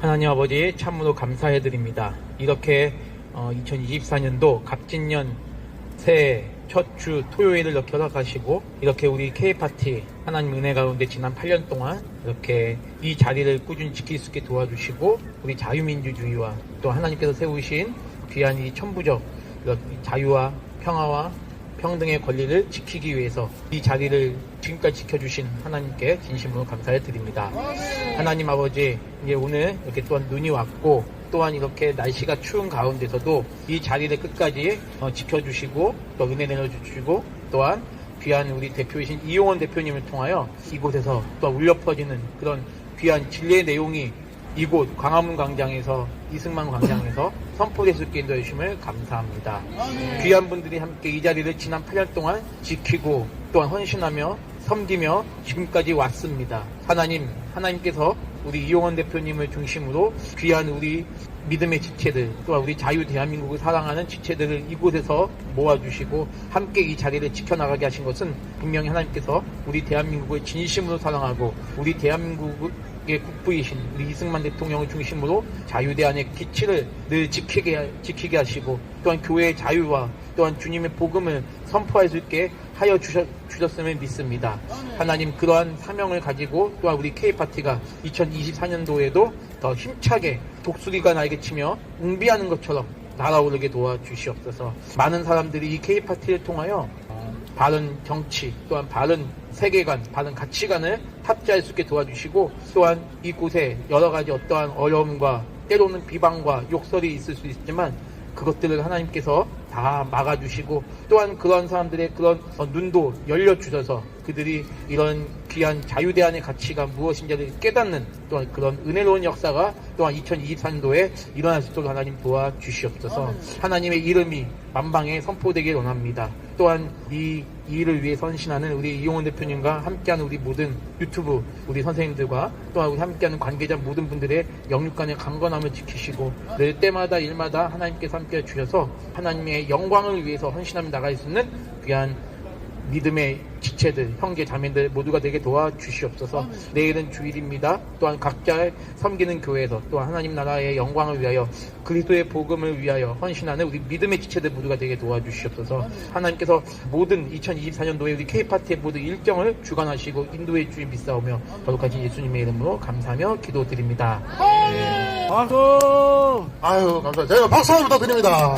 하나님 아버지 참으로 감사해드립니다. 이렇게 2024년도 갑진년 새해 첫 주 토요일을 이렇게 허락하시고 이렇게 우리 K파티 하나님 은혜 가운데 지난 8년 동안 이렇게 이 자리를 꾸준히 지킬 수 있게 도와주시고 우리 자유민주주의와 또 하나님께서 세우신 귀한 이 천부적 자유와 평화와 평등의 권리를 지키기 위해서 이 자리를 지금까지 지켜주신 하나님께 진심으로 감사를 드립니다. 하나님 아버지, 이제 오늘 이렇게 또한 눈이 왔고, 또한 이렇게 날씨가 추운 가운데서도 이 자리를 끝까지 어, 지켜주시고, 또 은혜 내려주시고, 또한 귀한 우리 대표이신 이용원 대표님을 통하여 이곳에서 또 울려 퍼지는 그런 귀한 진리의 내용이 이곳 광화문 광장에서 이승만 광장에서 선포될 수 있게 인도해 주심을 감사합니다. 귀한 분들이 함께 이 자리를 지난 8년 동안 지키고 또한 헌신하며 섬기며 지금까지 왔습니다. 하나님, 하나님께서 우리 이용원 대표님을 중심으로 귀한 우리 믿음의 지체들, 또한 우리 자유 대한민국을 사랑하는 지체들을 이곳에서 모아주시고 함께 이 자리를 지켜나가게 하신 것은 분명히 하나님께서 우리 대한민국을 진심으로 사랑하고 우리 대한민국의 국부이신 우리 이승만 대통령을 중심으로 자유대안의 기치를 늘 지키게, 지키게 하시고 또한 교회의 자유와 또한 주님의 복음을 선포할 수 있게 하여 주셨, 주셨음을 믿습니다. 하나님 그러한 사명을 가지고 또한 우리 K파티가 2024년도에도 더 힘차게 독수리가 날개 치며 웅비하는 것처럼 날아오르게 도와주시옵소서. 많은 사람들이 이 K파티를 통하여 어, 바른 정치 또한 바른 세계관, 바른 가치관을 탑재할 수 있게 도와주시고 또한 이곳에 여러 가지 어떠한 어려움과 때로는 비방과 욕설이 있을 수 있지만 그것들을 하나님께서 다 막아주시고 또한 그런 사람들의 그런 어, 눈도 열려주셔서 그들이 이런 귀한 자유대안의 가치가 무엇인지를 깨닫는 또한 그런 은혜로운 역사가 또한 2024년도에 일어날 수 있도록 하나님 도와주시옵소서 하나님의 이름이 만방에 선포되길 원합니다. 또한 이 일을 위해 선신하는 우리 이용원 대표님과 함께하는 우리 모든 유튜브 우리 선생님들과 우리 함께하는 관계자 모든 분들의 영육간의 강건함을 지키시고 늘 때마다 일마다 하나님께서 함께 주셔서 하나님의 영광을 위해서 헌신하며 나갈 수 있는 귀한 믿음의 지체들, 형제, 자매들 모두가 되게 도와주시옵소서. 내일은 주일입니다. 또한 각자 섬기는 교회에서 또한 하나님 나라의 영광을 위하여 그리스도의 복음을 위하여 헌신하는 우리 믿음의 지체들 모두가 되게 도와주시옵소서. 하나님께서 모든 2024년도에 우리 K파티의 모든 일정을 주관하시고 인도해 주님 믿사오며 거룩하신 예수님의 이름으로 감사하며 기도드립니다. 박수! 아유, 감사합니다. 저희가 박수 한번 부탁드립니다.